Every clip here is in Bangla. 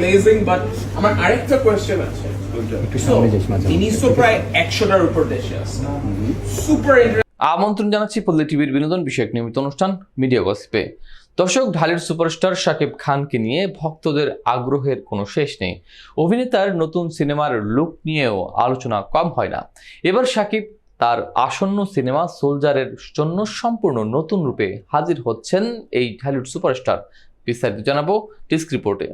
গ্লেজিং বাট আমার আরেকটা কোয়েশ্চেন আছে। একটু So, সামনে যাইস মাঝে জিনিস প্রায় একশোটার উপর দেশে আছে। সুপার আমন্ত্রণ জানাচ্ছি পল্লী টিভির বিনোদন বিষয়ক নিয়মিত অনুষ্ঠান মিডিয়া গসিপে দর্শক ঢালির সুপারস্টার শাকিব খানকে নিয়ে ভক্তদের আগ্রহের কোনো শেষ নেই। অভিনেতার নতুন সিনেমার লুক নিয়েও আলোচনা কম হয় না। এবার শাকিব তার আসন্ন সিনেমা সোলজারের জন্য সম্পূর্ণ নতুন রূপে হাজির হচ্ছেন এই ঢালিউড সুপারস্টার বিস্তারিত জানাব ডিস্ক রিপোর্টে।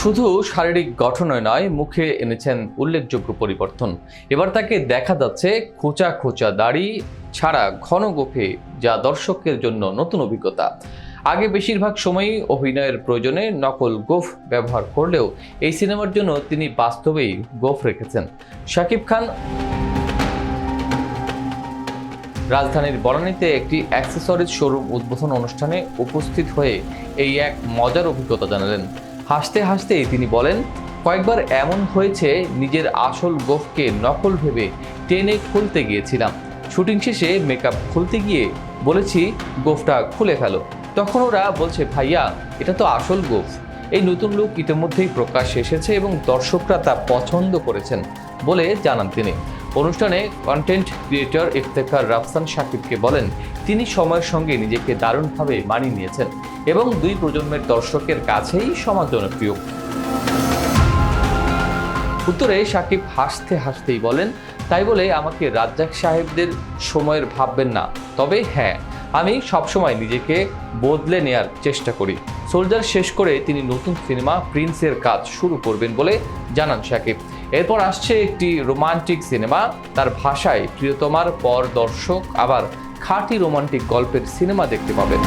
শুধু শারীরিক গঠনে নয়, মুখে এনেছেন উল্লেখযোগ্য পরিবর্তন। এবার তাকে দেখা যাচ্ছে খোঁচা খোঁচা দাড়ি ছাড়া ঘন গোফে, যা দর্শকের জন্য নতুন অভিজ্ঞতা। আগে বেশিরভাগ সময়ই অভিনয়ের প্রয়োজনে নকল গোফ ব্যবহার করলেও এই সিনেমার জন্য তিনি বাস্তবেই গোফ রেখেছেন। শাকিব খান রাজধানীর বনানীতে একটি অ্যাক্সেসরিজ শোরুম উদ্বোধন অনুষ্ঠানে উপস্থিত হয়ে এই এক মজার অভিজ্ঞতা জানালেন। হাসতে হাসতেই তিনি বলেন, কয়েকবার এমন হয়েছে, নিজের আসল গোফকে নকল ভেবে টেনে খুলতে গিয়েছিলাম। শুটিং শেষে মেকআপ খুলতে গিয়ে বলেছি, গোফটা খুলে ফেলো। তখন ওরা বলছে, ভাইয়া, এটা তো আসল গোফ। এই নতুন লুক ইতিমধ্যেই প্রকাশ এসেছে এবং দর্শকরা তা পছন্দ করেছেন বলে জানান তিনি। অনুষ্ঠানে কন্টেন্ট ক্রিয়েটর ইফতেখার রাফসান সাকিবকে বলেন, তিনি সময়ের সঙ্গে নিজেকে দারুণভাবে মানিয়ে নিয়েছেন এবং দুই প্রজন্মের দর্শকের কাছেই সমাজ জনপ্রিয়। উত্তরে সাকিব হাসতে হাসতেই বলেন, তাই বলে আমাকে রাজ্জাক সাহেবদের সময়ের ভাববেন না। তবে হ্যাঁ আমি সবসময় নিজেকে বদলে নেয়ার চেষ্টা করি। সোলজার শেষ করে তিনি নতুন সিনেমা প্রিন্সের কাজ শুরু করবেন বলে জানান সাকিব। এরপর আসছে একটি রোমান্টিক সিনেমা, তার ভাষায় প্রিয়তমার পর দর্শক আবার খাঁটি রোমান্টিক গল্পের সিনেমা দেখতে পাবেন।